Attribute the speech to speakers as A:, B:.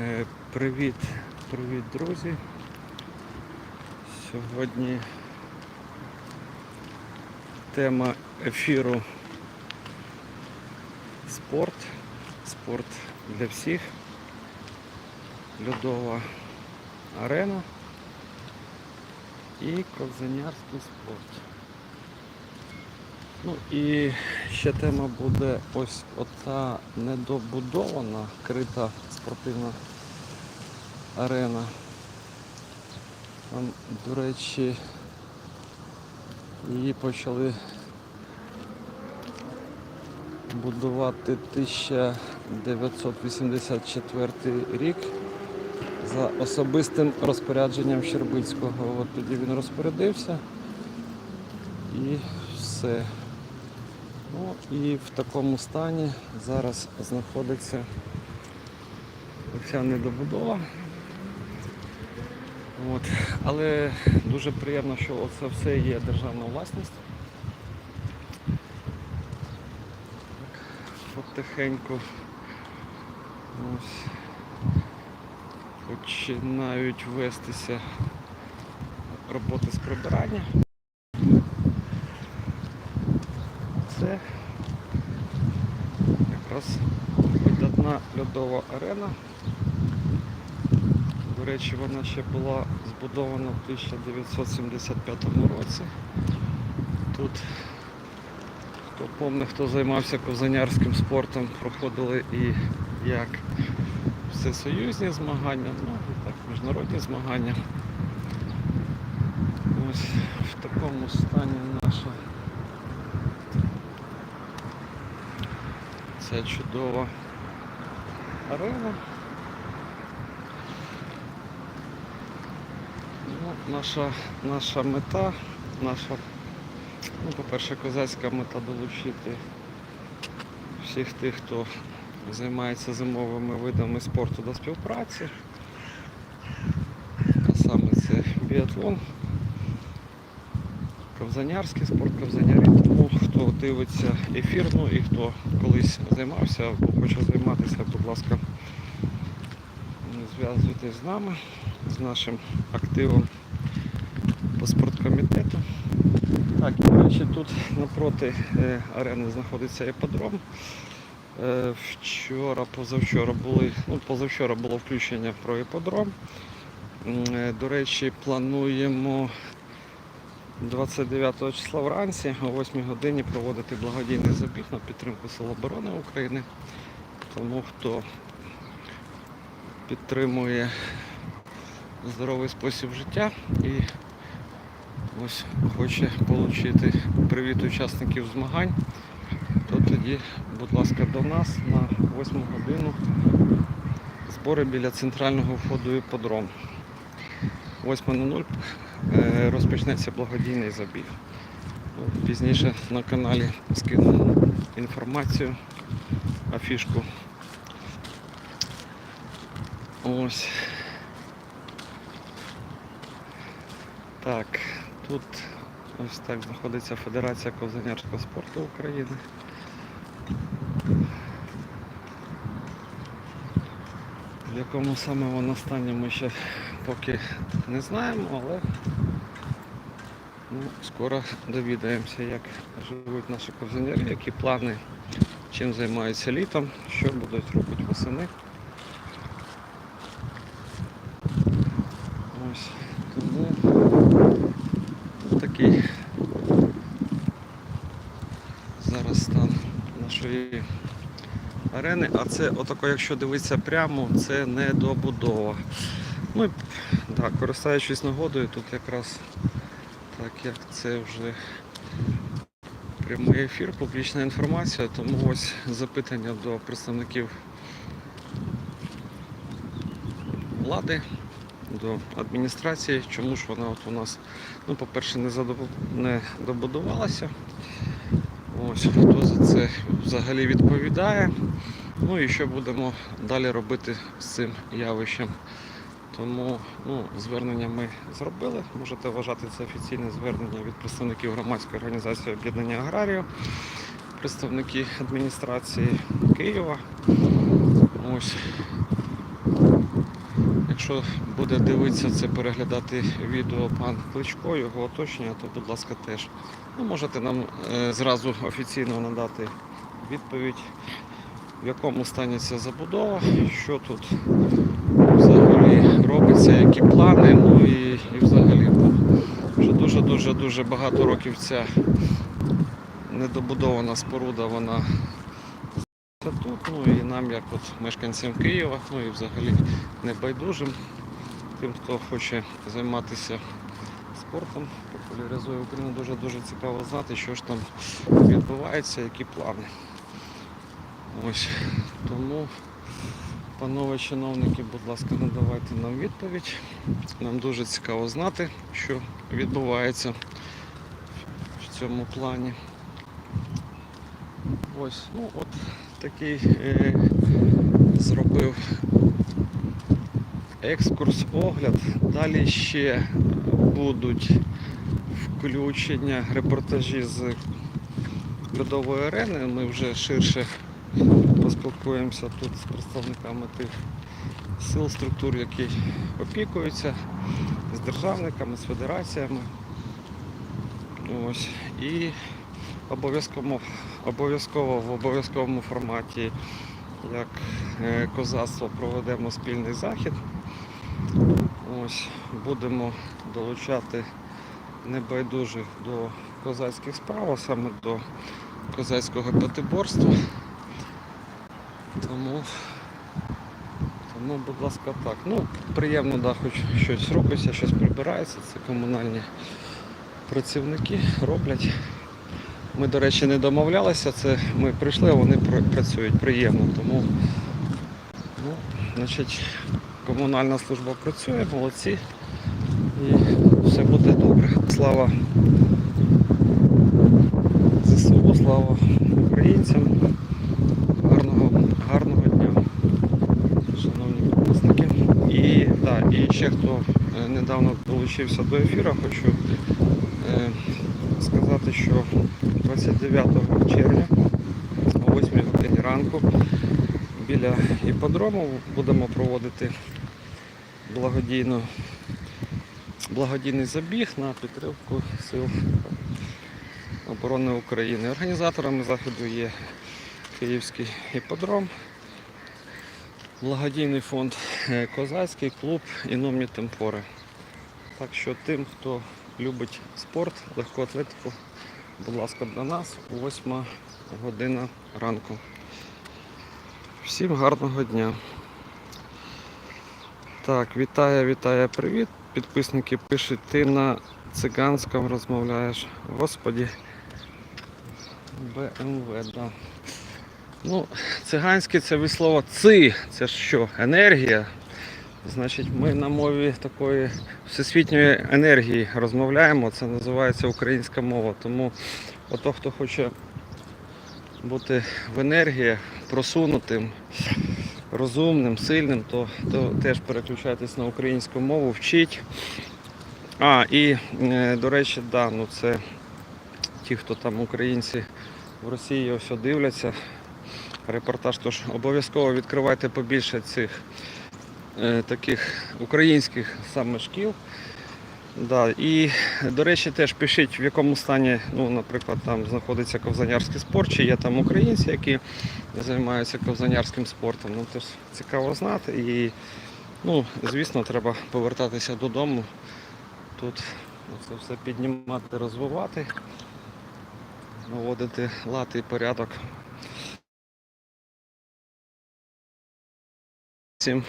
A: Е, Привіт, привіт, друзі. Сьогодні тема ефіру спорт. Спорт для всіх. Льодова арена і ковзанярський спорт. Ну і ще тема буде ось ота недобудована крита спортивна арена. Там, до речі, її почали будувати 1984 рік за особистим розпорядженням Щербицького. От тоді він розпорядився і все. Ну і в такому стані зараз знаходиться вся недобудова. От. Але дуже приємно, що це все є державна власність. Потихеньку починають вестися роботи з прибирання. Це якраз видатна льодова арена. До речі, вона ще була збудована в 1975 році. Тут, хто помне, хто займався ковзанярським спортом, проходили і як всесоюзні змагання, ну і так міжнародні змагання. Ось в такому стані наша ця чудова арена. Ну, наша, наша мета, наша, ну, по-перше, козацька мета долучити всіх тих, хто займається зимовими видами спорту до співпраці. А саме це біатлон, ковзанярський спорт, ковзанярі. Тому хто дивиться ефір, ну і хто колись займався або хоче займатися, будь ласка, зв'язуйтесь з нами, з нашим активом по спорткомітету. Так, і, до речі, тут напроти е, арени знаходиться іподром. Е, Вчора, позавчора були, ну, позавчора було включення про іподром. Е, До речі, плануємо 29 числа вранці о 8 годині проводити благодійний забіг на підтримку Сил оборони України. Тому хто підтримує здоровий спосіб життя і ось хоче отримати привіт учасників змагань, то тоді, будь ласка, до нас на 8 годину збори біля центрального входу і подром. 8.00 е, розпочнеться благодійний забіг. Пізніше на каналі скину інформацію, афішку. Ось. Так, тут ось так знаходиться Федерація ковзанярського спорту України. В якому саме вона стані ми ще поки не знаємо, але ну, скоро довідаємося, як живуть наші ковзанярі, які плани, чим займаються літом, що будуть робити восени. Ось тому такий зараз стан нашої арени, а це отако, якщо дивитися прямо, це недобудова. Ну і так, користуючись нагодою, тут якраз так як це вже прямий ефір, публічна інформація, тому ось запитання до представників влади, до адміністрації, чому ж вона от у нас, ну, по-перше, не, задобу... не добудувалася. Ось хто за це взагалі відповідає. Ну і що будемо далі робити з цим явищем. Тому ну, звернення ми зробили. Можете вважати це офіційне звернення від представників громадської організації об'єднання аграріїв, представники адміністрації Києва. Ось Якщо буде дивитися це, переглядати відео пан Кличко, його оточення, то будь ласка теж. Ну, можете нам е, зразу офіційно надати відповідь, в якому стані ця забудова, що тут взагалі робиться, які плани, ну і, і взагалі бо вже дуже-дуже дуже багато років ця недобудована споруда, вона тут, ну і нам, як от мешканцям Києва, ну і взагалі небайдужим, тим, хто хоче займатися спортом, популяризує Україну, дуже-дуже цікаво знати, що ж там відбувається, які плани. Ось тому, панове чиновники, будь ласка, надавайте нам відповідь. Нам дуже цікаво знати, що відбувається в цьому плані. Ось, ну от такий е, зробив екскурс, огляд. Далі ще будуть включення, репортажі з льодової арени. Ми вже ширше поспілкуємося тут з представниками тих сил, структур, які опікуються, з державниками, з федераціями. Ось. І обов'язково, обов'язково в обов'язковому форматі, як е, козацтво, проведемо спільний захід. Ось, будемо долучати небайдужих до козацьких справ, а саме до козацького п'ятиборства. Тому, тому, будь ласка, так. Ну, приємно, да, хоч щось робиться, щось прибирається. Це комунальні працівники роблять. Ми, до речі, не домовлялися, це ми прийшли, а вони працюють приємно. Тому ну, значить, комунальна служба працює, молодці. І все буде добре. Слава ЗСУ, слава українцям. Гарного, гарного дня, шановні підписники. І, і ще хто е, недавно долучився до ефіру, хочу е, сказати, що 29 червня о 8 годині ранку біля іпподрому будемо проводити благодійну, благодійний забіг на підтримку сил оборони України. Організаторами заходу є Київський іпподром, благодійний фонд е, Козацький клуб Іномні Темпори. Так що тим, хто любить спорт, легку атлетику, будь ласка, до нас 8 година ранку. Всім гарного дня. Так, вітаю, вітаю, привіт. Підписники пишуть, ти на циганському розмовляєш. Господі. БМВ, да. Ну, циганське це від слова ци, це що, енергія. Значить, ми на мові такої всесвітньої енергії розмовляємо, це називається українська мова. Тому ото, хто хоче бути в енергії, просунутим, розумним, сильним, то, то теж переключайтесь на українську мову, вчіть. А, і, е, до речі, да, ну це ті, хто там українці в Росії ось дивляться. Репортаж, тож обов'язково відкривайте побільше цих е, таких українських саме шкіл. Да. І, до речі, теж пишіть, в якому стані, ну, наприклад, там знаходиться ковзанярський спорт, чи є там українці, які займаються ковзанярським спортом. Ну, теж цікаво знати. І, ну, звісно, треба повертатися додому. Тут це все піднімати, розвивати, наводити лад і порядок. Всім